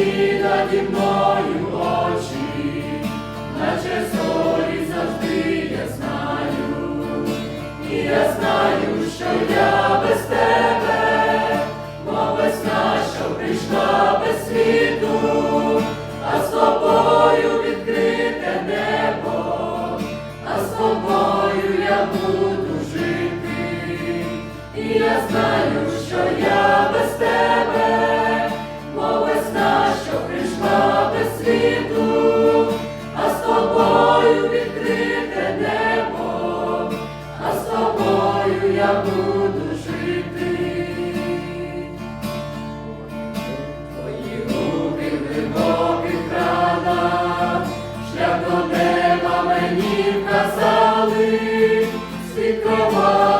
Ти наді мною очі, наче зорі завжди я знаю, і я знаю, що я без тебе, мов весна, що прийшла без світу, а з тобою небо, а з я буду жити, і я знаю, що я без тебе. світу, а з тобою відкрите небо, а з тобою я буду жити, твої руки в глибоких ранах, шлях до неба мені казали світ кровав.